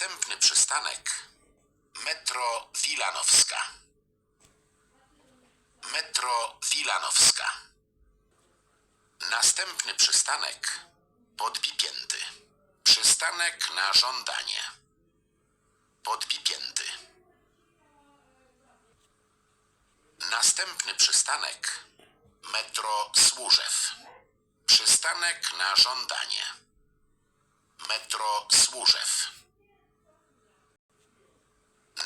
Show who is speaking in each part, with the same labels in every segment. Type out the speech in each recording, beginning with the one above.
Speaker 1: Następny przystanek Metro Wilanowska. Metro Wilanowska. Następny przystanek Podbipięty. Przystanek na żądanie. Podbipięty. Następny przystanek Metro Służew. Przystanek na żądanie. Metro Służew.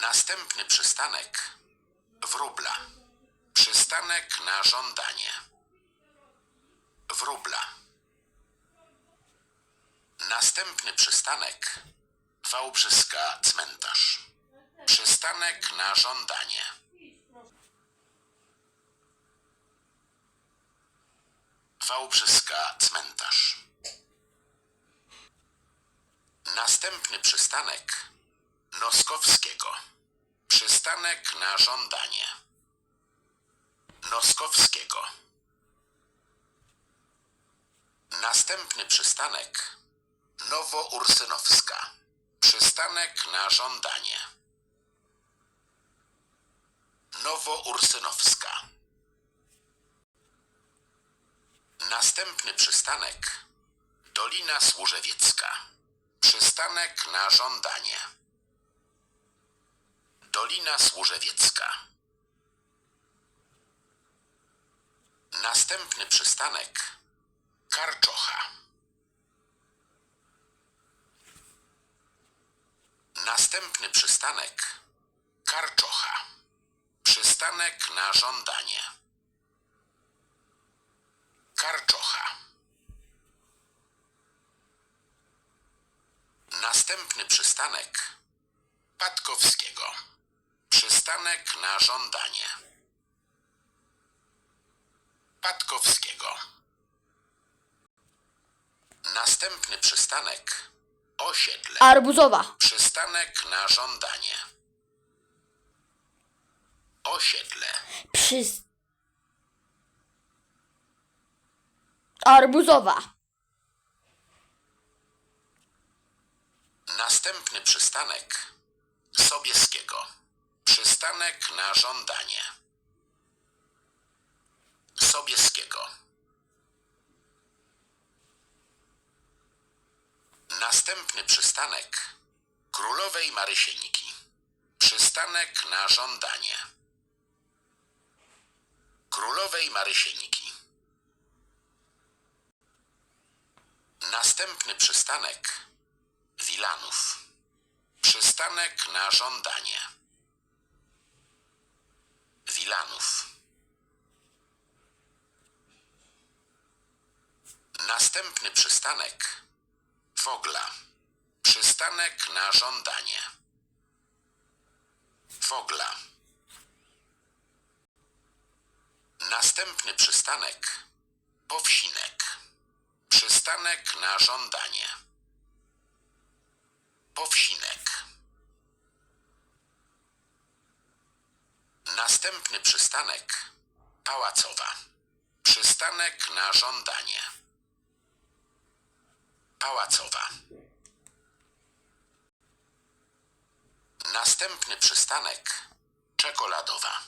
Speaker 1: Następny przystanek Wróbla. Przystanek na żądanie. Wróbla. Następny przystanek Wałbrzyska Cmentarz. Przystanek na żądanie. Wałbrzyska Cmentarz. Następny przystanek Noskowskiego. Przystanek na żądanie. Noskowskiego. Następny przystanek Nowoursynowska. Przystanek na żądanie. Nowoursynowska. Następny przystanek Dolina Służewiecka. Przystanek na żądanie. Dolina Służewiecka. Następny przystanek Karczocha. Następny przystanek Karczocha. Przystanek na żądanie. Karczocha. Następny przystanek Patkowskiego. Przystanek na żądanie. Patkowskiego. Następny przystanek Osiedle.
Speaker 2: Arbuzowa.
Speaker 1: Przystanek na żądanie. Osiedle.
Speaker 2: Przy... Arbuzowa.
Speaker 1: Następny przystanek Sobieskiego. Przystanek na żądanie. Sobieskiego. Następny przystanek Królowej Marysieńki. Przystanek na żądanie. Królowej Marysieńki. Następny przystanek Wilanów. Przystanek na żądanie. Wilanów. Następny przystanek Wogla. Przystanek na żądanie. Wogla. Następny przystanek Powsinek. Przystanek na żądanie. Powsinek. Następny przystanek Pałacowa. Przystanek na żądanie. Pałacowa. Następny przystanek Czekoladowa.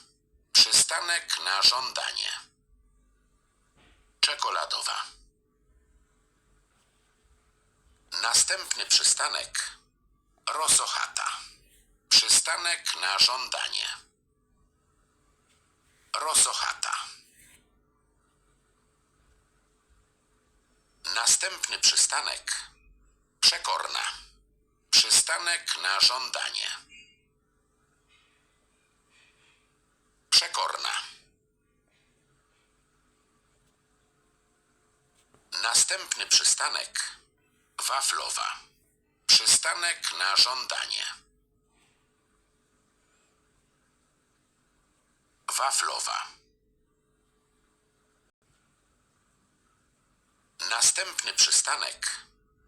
Speaker 1: Przystanek na żądanie. Czekoladowa. Następny przystanek Rosochata. Przystanek na żądanie. Rosochata. Następny przystanek Przekorna. Przystanek na żądanie. Przekorna. Następny przystanek Waflowa. Przystanek na żądanie. Waflowa. Następny przystanek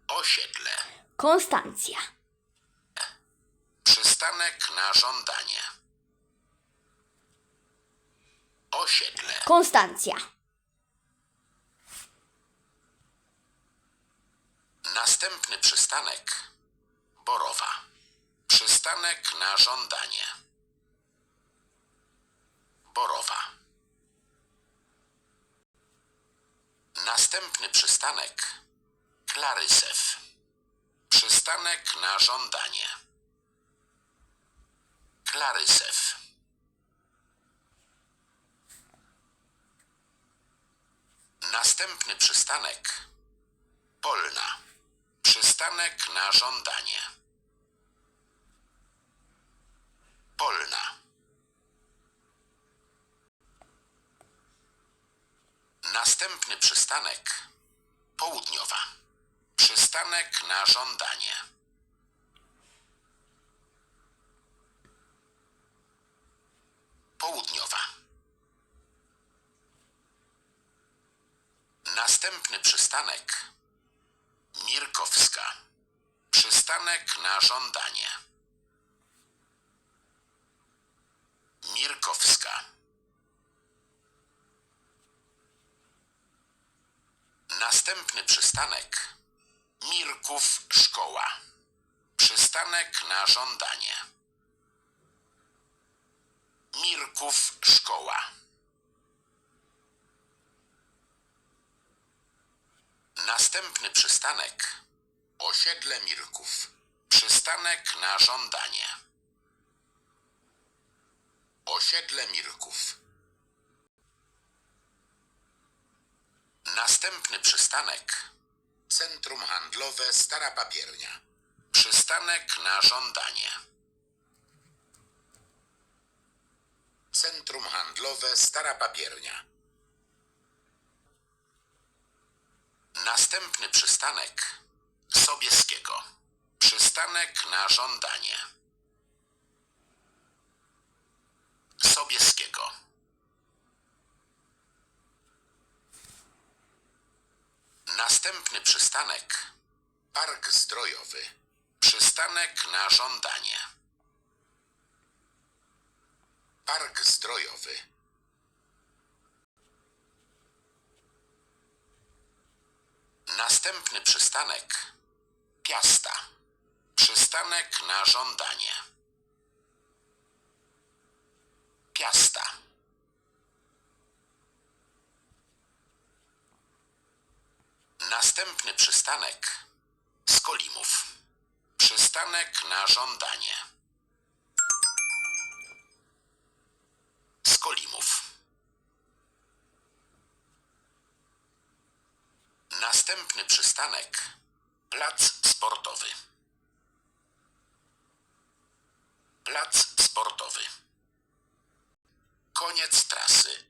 Speaker 1: Osiedle.
Speaker 2: Konstancja.
Speaker 1: Przystanek na żądanie. Osiedle.
Speaker 2: Konstancja.
Speaker 1: Następny przystanek Borowa. Przystanek na żądanie. Borowa. Następny przystanek Klarysew. Przystanek na żądanie. Klarysew. Następny przystanek Polna. Przystanek na żądanie. Polna. Następny przystanek Południowa. Przystanek na żądanie. Południowa. Następny przystanek Mirkowska. Przystanek na żądanie. Mirkowska. Następny przystanek Mirków Szkoła. Przystanek na żądanie. Mirków Szkoła. Następny przystanek Osiedle Mirków. Przystanek na żądanie. Osiedle Mirków. Następny przystanek Centrum Handlowe Stara Papiernia. Przystanek na żądanie. Centrum Handlowe Stara Papiernia. Następny przystanek Sobieskiego. Przystanek na żądanie. Sobieskiego. Następny przystanek Park Zdrojowy. Przystanek na żądanie. Park Zdrojowy. Następny przystanek Piasta. Przystanek na żądanie. Piasta. Następny przystanek Skolimów. Przystanek na żądanie. Skolimów. Następny przystanek Plac Sportowy. Plac Sportowy. Koniec trasy.